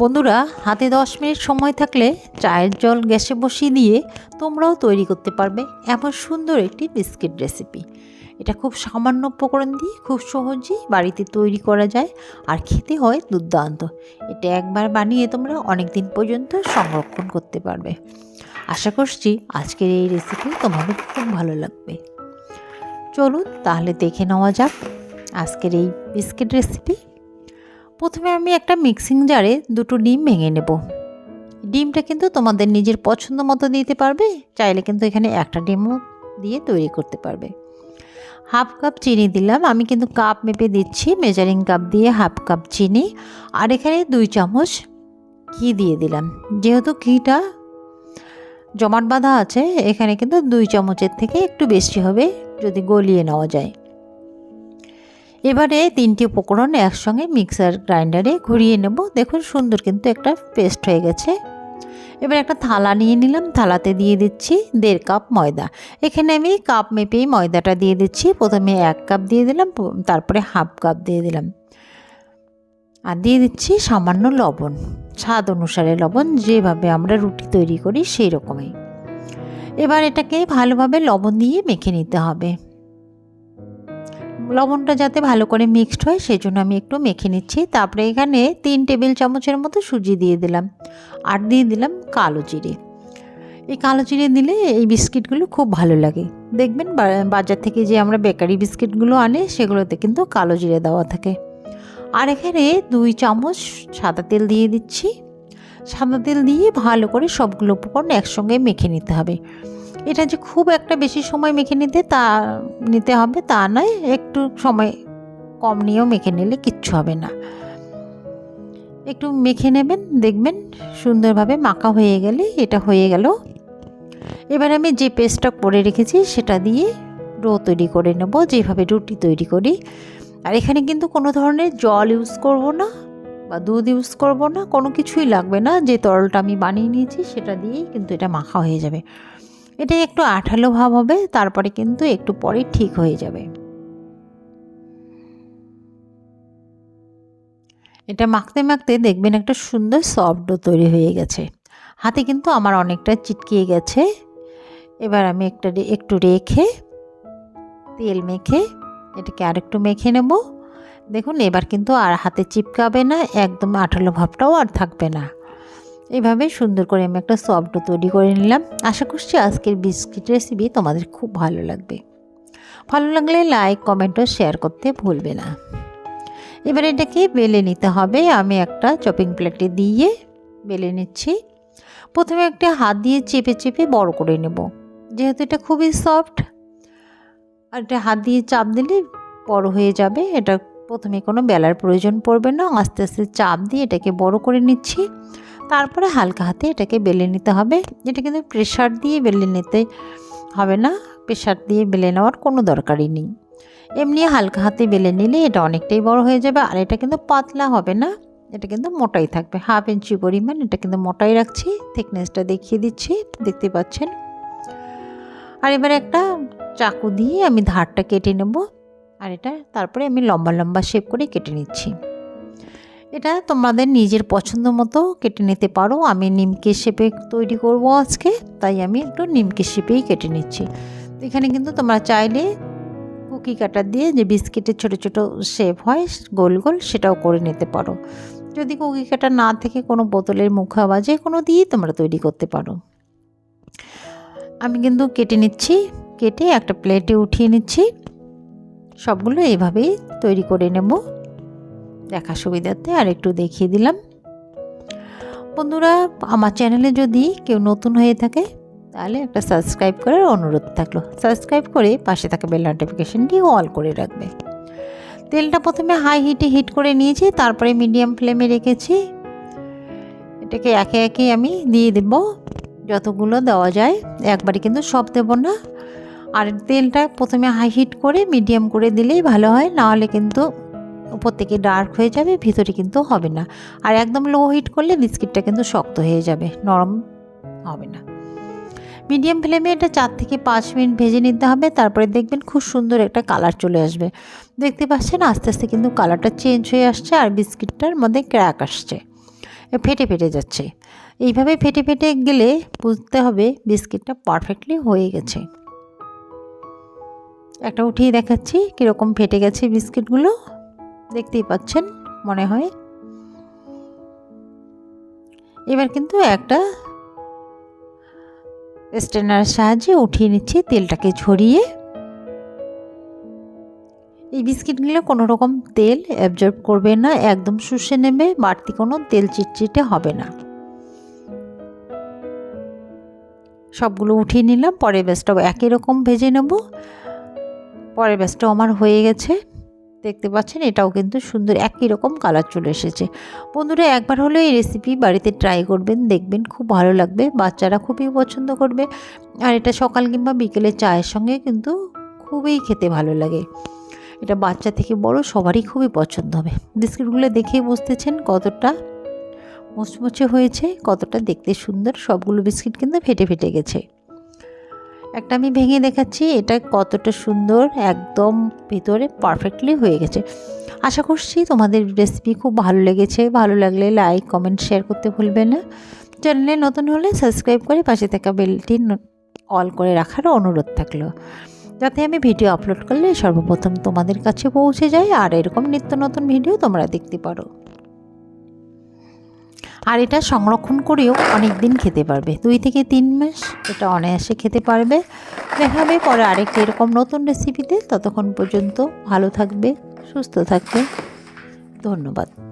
বন্ধুরা, হাতে দশ মিনিট সময় থাকলে চায়ের জল গ্যাসে বসিয়ে দিয়ে তোমরাও তৈরি করতে পারবে এমন সুন্দর একটি বিস্কিট রেসিপি। এটা খুব সামান্য উপকরণ দিয়ে খুব সহজেই বাড়িতে তৈরি করা যায় আর খেতে হয় দুর্দান্ত। এটা একবার বানিয়ে তোমরা অনেক দিন পর্যন্ত সংরক্ষণ করতে পারবে। আশা করছি আজকের এই রেসিপি তোমাদের খুব ভালো লাগবে। চলুন তাহলে দেখে নেওয়া যাক আজকের এই বিস্কিট রেসিপি প্রথমে আমি একটা মিক্সিং জারে দুটো ডিম ভেঙে নেব। ডিমটা কিন্তু তোমাদের নিজের পছন্দ মতো দিতে পারবে, চাইলে কিন্তু এখানে একটা ডিমও দিয়ে তৈরি করতে পারবে। হাফ কাপ চিনি দিলাম, আমি কিন্তু কাপ মেপে দিচ্ছি, মেজারিং কাপ দিয়ে হাফ কাপ চিনি, আর এখানে দুই চামচ ঘি দিয়ে দিলাম। যেহেতু ঘিটা জমাট বাঁধা আছে, এখানে কিন্তু দুই চামচের থেকে একটু বেশি হবে যদি গলিয়ে নেওয়া যায়। এবারে তিনটি উপকরণ একসঙ্গে মিক্সার গ্রাইন্ডারে ঘুরিয়ে নেব। দেখুন সুন্দর কিন্তু একটা পেস্ট হয়ে গেছে। এবার একটা থালা নিয়ে নিলাম। থালাতে দিয়ে দিচ্ছি দেড় কাপ ময়দা। এখানে আমি কাপ মেপেই ময়দাটা দিয়ে দিচ্ছি। প্রথমে এক কাপ দিয়ে দিলাম তারপরে হাফ কাপ দিয়ে দিলাম। আর দিয়ে দিচ্ছি সামান্য লবণ। স্বাদ অনুসারে লবণ, যেভাবে আমরা রুটি তৈরি করি সেই রকমই এবার এটাকে ভালোভাবে লবণ দিয়ে মেখে নিতে হবে। লবণটা যাতে ভালো করে মিক্সড হয় সেই জন্য আমি একটু মেখে নিচ্ছি। তারপরে এখানে তিন টেবিল চামচের মতো সুজি দিয়ে দিলাম। আর দিয়ে দিলাম কালো জিরে। এই কালো জিরে দিলে এই বিস্কিটগুলো খুব ভালো লাগে। দেখবেন বাজার থেকে যে আমরা বেকারি বিস্কিটগুলো আনে, সেগুলোতে কিন্তু কালো জিরে দেওয়া থাকে। আর এখানে দুই চামচ সাদা তেল দিয়ে দিচ্ছি। সাদা তেল দিয়ে ভালো করে সবগুলো উপকরণ একসঙ্গে মেখে নিতে হবে। এটা যে খুব একটা বেশি সময় মেখে নিতে তা নিতে হবে তা নয়, একটু সময় কম নিয়েও মেখে নিলে কিচ্ছু হবে না। একটু মেখে নেবেন, দেখবেন সুন্দরভাবে মাখা হয়ে গেলে এটা হয়ে গেল। এবার আমি যে পেস্টটা করে রেখেছি সেটা দিয়ে ডো তৈরি করে নেব, যেভাবে রুটি তৈরি করি। আর এখানে কিন্তু কোনো ধরনের জল ইউজ করব না বা দুধ ইউজ করব না, কোনো কিছুই লাগবে না। যে তরলটা আমি বানিয়ে নিয়েছি সেটা দিয়েই কিন্তু এটা মাখা হয়ে যাবে। এটা একটু আঠালো ভাব হবে, তারপরে কিন্তু একটু পরে ঠিক হয়ে যাবে। এটা মাখতে মাখতে দেখবেন একটা সুন্দর সফট তৈরি হয়ে গেছে। হাতে কিন্তু আমার অনেকটা চিটকিয়ে গেছে। এবার আমি একটা একটু রেখে তেল মেখে এটাকে আর একটু মেখে নেব। দেখুন, এবার কিন্তু আর হাতে চিপকাবে না, একদম আঠালো ভাবটাও আর থাকবে না। এইভাবে সুন্দর করে আমি একটা সফট তৈরি করে নিলাম। আশা করছি আজকের বিস্কিট রেসিপি তোমাদের খুব ভালো লাগবে। ভালো লাগলে লাইক কমেন্ট ও শেয়ার করতে ভুলবে না। এবার এটাকে বেলে নিতে হবে। আমি একটা চপিং প্লেটে দিয়ে বেলে নিচ্ছি। প্রথমে একটা হাত দিয়ে চেপে চেপে বড় করে নেব। যেহেতু এটা খুবই সফট আর এটা হাত দিয়ে চাপ দিলে বড় হয়ে যাবে। এটা প্রথমে কোনো বেলার প্রয়োজন পড়বে না। আস্তে আস্তে চাপ দিয়ে এটাকে বড় করে নিচ্ছি। তারপরে হালকা হাতে এটাকে বেলে নিতে হবে। এটা কিন্তু প্রেশার দিয়ে বেলে নিতে হবে না। প্রেশার দিয়ে বেলে নেওয়ার কোনো দরকারই নেই। এমনি হালকা হাতে বেলে নিলে এটা অনেকটাই বড় হয়ে যাবে আর এটা কিন্তু পাতলা হবে না। এটা কিন্তু মোটাই থাকবে। হাফ ইঞ্চি পরিমাণ এটা কিন্তু মোটাই রাখছি। থিকনেসটা দেখিয়ে দিচ্ছি। দেখতে পাচ্ছেন? আর এবার একটা চাকু দিয়ে আমি ধারটা কেটে নেব। আর এটা তারপরে আমি লম্বা লম্বা শেপ করে কেটে নিচ্ছি। এটা তোমাদের নিজের পছন্দ মতো কেটে নিতে পারো। আমি নিমকে শেপে তৈরি করব আজকে, তাই আমি একটু নিমকে শেপেই কেটে নিচ্ছি। এখানে কিন্তু তোমরা চাইলে কুকি কাটার দিয়ে যে বিস্কিটের ছোট ছোট শেপ হয়, গোল গোল সেটাও করে নিতে পারো। যদি কুকি কাটা না থেকে কোনো বোতলের মুখা বা যে কোনো দিয়েই তোমরা তৈরি করতে পারো। আমি কিন্তু কেটে নিচ্ছি, কেটে একটা প্লেটে উঠিয়ে নিচ্ছি। সবগুলো এইভাবেই তৈরি করে নেব। দেখা সুবিধাতে আর একটু দেখিয়ে দিলাম। বন্ধুরা, আমার চ্যানেলে যদি কেউ নতুন হয়ে থাকে, তাহলে একটা সাবস্ক্রাইব করার অনুরোধ থাকল। সাবস্ক্রাইব করে পাশে থাকা বেল নোটিফিকেশানটি অল করে রাখবে। তেলটা প্রথমে হাই হিটে হিট করে নিয়েছি, তারপরে মিডিয়াম ফ্লেমে রেখেছি। এটাকে একে একে আমি দিয়ে দেব, যতগুলো দেওয়া যায়। একবারে কিন্তু সব দেব না। আর তেলটা প্রথমে হাই হিট করে মিডিয়াম করে দিলেই ভালো হয়, নাহলে কিন্তু উপর থেকে ডার্ক হয়ে যাবে, ভিতরে কিন্তু হবে না। আর একদম লো হিট করলে বিস্কিটটা কিন্তু শক্ত হয়ে যাবে, নরম হবে না। মিডিয়াম ফ্লেমে এটা চার থেকে পাঁচ মিনিট ভেজে নিতে হবে, তারপরে দেখবেন খুব সুন্দর একটা কালার চলে আসবে। দেখতে পাচ্ছেন আস্তে আস্তে কিন্তু কালারটা চেঞ্জ হয়ে আসছে আর বিস্কিটটার মধ্যে ক্র্যাক আসছে। ফেটে ফেটে যাচ্ছে। এইভাবে ফেটে ফেটে গেলে বুঝতে হবে বিস্কিটটা পারফেক্টলি হয়ে গেছে। একটা উঠিয়ে দেখাচ্ছি কীরকম ফেটে গেছে বিস্কিটগুলো। দেখতেই পাচ্ছেন, মনে হয়। এবার কিন্তু একটা স্ট্রেনার সাহায্যে উঠিয়ে নিচ্ছি তেলটাকে ঝরিয়ে। এই বিস্কিটগুলো কোনো রকম তেল অ্যাবজর্ব করবে না, একদম শুষে নেবে, বাড়তি কোনো তেল চিটচিটে হবে না। সবগুলো উঠিয়ে নিলাম, পরের ব্যাসটাও একই রকম ভেজে নেব। পরের ব্যাসটাও আমার হয়ে গেছে। দেখতে পাচ্ছেন, এটাও কিন্তু সুন্দর, একই রকম কালার চলে এসেছে। বন্ধুরা, একবার হলেও এই রেসিপি বাড়িতে ট্রাই করবেন, দেখবেন খুব ভালো লাগবে, বাচ্চারা খুবই পছন্দ করবে। আর এটা সকাল কিংবা বিকেলে চায়ের সঙ্গে কিন্তু খুবই খেতে ভালো লাগে। এটা বাচ্চা থেকে বড়, সবারই খুবই পছন্দ হবে। বিস্কিটগুলো দেখেই বুঝতেছেন কতটা মুচমুচে হয়েছে, কতটা দেখতে সুন্দর, সবগুলো বিস্কিট কিন্তু ফেটে ফেটে গেছে। একটা আমি ভেঙে দেখাচ্ছি, এটা কতটা সুন্দর, একদম ভিতরে পারফেক্টলি হয়ে গেছে। আশা করছি তোমাদের রেসিপি খুব ভালো লেগেছে, ভালো লাগলে লাইক কমেন্ট শেয়ার করতে ভুলবে না। চ্যানেলে নতুন হলে সাবস্ক্রাইব করে পাশে থাকা বেলটি অল করে রাখারও অনুরোধ থাকল। যাতে আমি ভিডিও আপলোড করলে সর্বপ্রথম তোমাদের কাছে পৌঁছে যায় আর এরকম নিত্য নতুন ভিডিও তোমরা দেখতে পারো। আর এটা সংরক্ষণ করেও অনেক দিন খেতে পারবে। দুই থেকে তিন মাস এটা অনায়াসে খেতে পারবে। দেখা হবে পরে আরেকটি এরকম নতুন রেসিপিতে ততক্ষণ পর্যন্ত ভালো থাকবে, সুস্থ থাকবে। ধন্যবাদ।